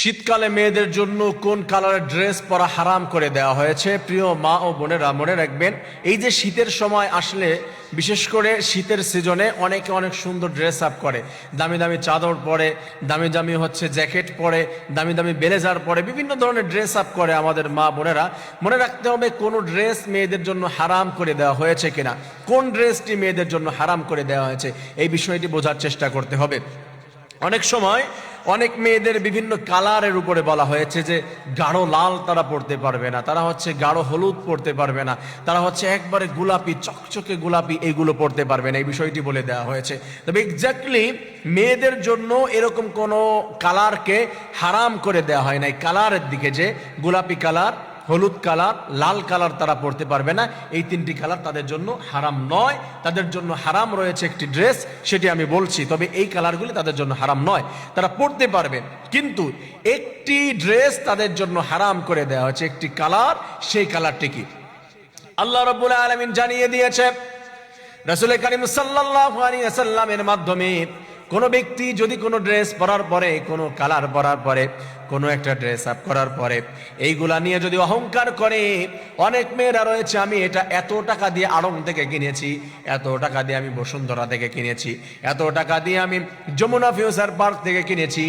শীতকালে মেয়েদের জন্য কোন কালারের ড্রেস পরা হারাম করে দেওয়া হয়েছে? প্রিয় মা ও বোনেরা মনে রাখবেন, এই যে শীতের সময় আসলে, বিশেষ করে শীতের সিজনে অনেকে অনেক সুন্দর ড্রেস আপ করে। দামি দামি চাদর পরে, দামি দামি হচ্ছে জ্যাকেট পরে, দামি দামি বেলেজার পরে, বিভিন্ন ধরনের ড্রেস আপ করে আমাদের মা বোনেরা। মনে রাখতে হবে কোন ড্রেস মেয়েদের জন্য হারাম করে দেওয়া হয়েছে কিনা। কোন ড্রেসটি মেয়েদের জন্য হারাম করে দেওয়া হয়েছে? এই বিষয়টি বোঝার চেষ্টা করতে হবে। অনেক সময় অনেক মেয়েদের বিভিন্ন কালারের উপরে বলা হয়েছে যে গাঢ় লাল তারা পড়তে পারবে না, তারা হচ্ছে গাঢ় হলুদ পড়তে পারবে না, তারা হচ্ছে একবারে গোলাপি, চকচকে গোলাপি এগুলো পড়তে পারবে না, এই বিষয়টি বলে দেওয়া হয়েছে। তবে এক্স্যাক্টলি মেয়েদের জন্য এরকম কোনো কালারকে হারাম করে দেওয়া হয় নাই, কালারের দিকে যে গোলাপি কালার হলুদ কালার, লাল কালার তারা পরতে পারবে না। এই তিনটি কালার তাদের জন্য হারাম নয়। তাদের জন্য হারাম রয়েছে একটি ড্রেস, সেটি আমি বলছি। তবে এই কালারগুলি তাদের জন্য হারাম নয়। তারা পরতে পারবে। কিন্তু একটি ড্রেস তাদের জন্য হারাম করে দেওয়া হয়েছে। একটি কালার, সেই কালারটি কি? আল্লাহ রব্বুল আলমিন জানিয়ে দিয়েছে, রসুল করিম সাল্লামের মাধ্যমে কোনো ব্যক্তি যদি কোনো ড্রেস পরার পরে, কোনো কালার পরার পরে কোনো একটা ড্রেস আপ করার পরে এইগুলা নিয়ে যদি অহংকার করে, অনেক মেয়েরা রয়েছে, আমি এটা এত টাকা দিয়ে আড়ং থেকে কিনেছি, এত টাকা দিয়ে আমি বসুন্ধরা থেকে কিনেছি, এত টাকা দিয়ে আমি যমুনা ফিউচার পার্ক থেকে কিনেছি,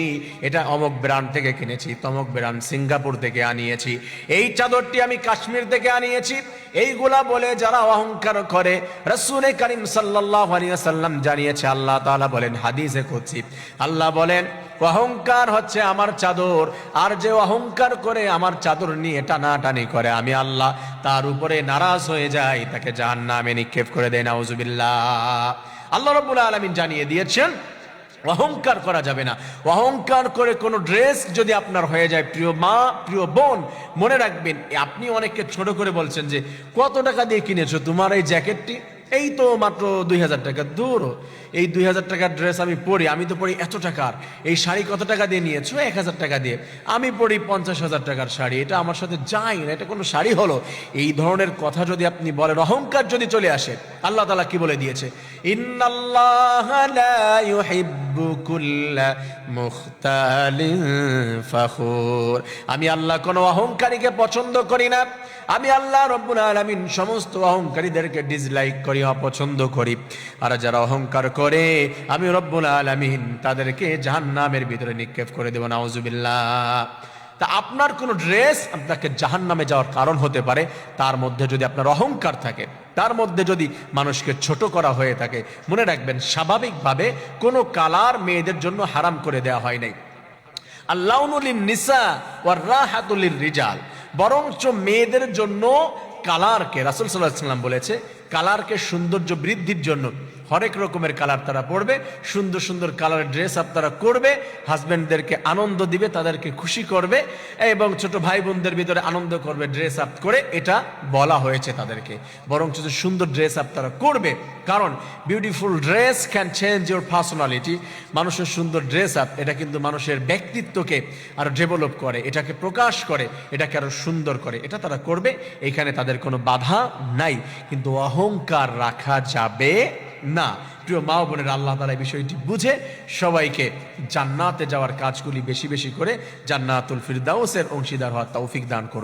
এটা অমক ব্র্যান্ড থেকে কিনেছি, তমক ব্র্যান্ড সিঙ্গাপুর থেকে আনিয়েছি, এই চাদরটি আমি কাশ্মীর থেকে আনিয়েছি, এইগুলা বলে যারা অহংকার করে, রসুল করিম সাল্লাহ সাল্লাম জানিয়েছে, আল্লাহ তাআলা বলেন, হাদিসে করছি আল্লাহ বলেন অহংকার হচ্ছে আমার চাদর, আর যে অহংকার করে আমার চাদর নিয়ে টানাটানি করে, আমি আল্লাহ তার উপরে নারাজ হয়ে যাই, তাকে জাহান নামে নিক্ষেপ করে দেয়, নাউজুবিল্লাহ। আল্লাহ রব্বুল আলমিন জানিয়ে দিয়েছেন, অহংকার করা যাবে না। অহংকার করে কোনো ড্রেস যদি আপনার হয়ে যায়, প্রিয় মা, প্রিয় বোন, মনে রাখবেন, আপনি অনেককে ছোট করে বলছেন যে, কত টাকা দিয়ে কিনেছো? তোমার এই জ্যাকেটটি? এই তো মাত্র দুই হাজার টাকা, দূর। এই দুই হাজার টাকার ড্রেস আমি পরি, আমি তো পড়ি এত টাকার। এই শাড়ি কত টাকা দিয়ে নিয়েছো? এক হাজার টাকা দিয়ে। আমি পড়ি পঞ্চাশ হাজার টাকার শাড়ি, এটা আমার সাথে যাই না, এটা কোনো শাড়ি হলো। এই ধরনের কথা যদি আপনি বলেন, অহংকার যদি চলে আসে, আল্লাহ তালা কি বলে দিয়েছে? আমি আল্লাহ কোনো অহংকারীকে পছন্দ করি না। আমি আল্লাহ রব্বুল আলামিন সমস্ত অহংকারীদেরকে ডিসলাইক করি, অপছন্দ করি। আর যারা অহংকার করে, আমি রব্বুল আলামিন তাদেরকে জাহান্নামের ভিতরে নিক্ষেপ করে দেব। নাউজুবিল্লাহ। তা আপনার কোনো ড্রেস আপনাকে জাহান নামে যাওয়ার কারণ হতে পারে, তার মধ্যে যদি আপনার অহংকার থাকে, তার মধ্যে যদি মানুষকে ছোট করা হয়ে থাকে, মনে রাখবেন স্বাভাবিকভাবে কোনো কালার মেয়েদের জন্য হারাম করে দেওয়া হয় নাই। নিসা রিজাল। বরঞ্চ মেয়েদের জন্য কালারকে রাসুল সাল্লাহ সাল্লাম বলেছে কালারকে সৌন্দর্য বৃদ্ধির জন্য হরেক রকমের কালার তারা পড়বে সুন্দর সুন্দর কালার ড্রেস আপ তারা করবে হাজব্যান্ডদেরকে আনন্দ দিবে, তাদেরকে খুশি করবে এবং ছোট ভাই বোনদের ভিতরে আনন্দ করবে ড্রেস আপ করে, এটা বলা হয়েছে তাদেরকে। বরং যে সুন্দর ড্রেস আপ তারা করবে, কারণ beautiful dress can change your personality মানুষের সুন্দর ড্রেস আপ এটা কিন্তু মানুষের ব্যক্তিত্বকে আরও ডেভেলপ করে, এটাকে প্রকাশ করে, এটাকে আরও সুন্দর করে, এটা তারা করবে, এখানে তাদের কোনো বাধা নাই। কিন্তু অহংকার রাখা যাবে না। প্রিয় মা বোনের, আল্লাহ তালা এই বিষয়টি বুঝে সবাইকে জান্নাতে যাওয়ার কাজগুলি বেশি বেশি করে জান্নাতুল ফিরদাউসের অংশীদার হওয়ার তৌফিক দান করুন।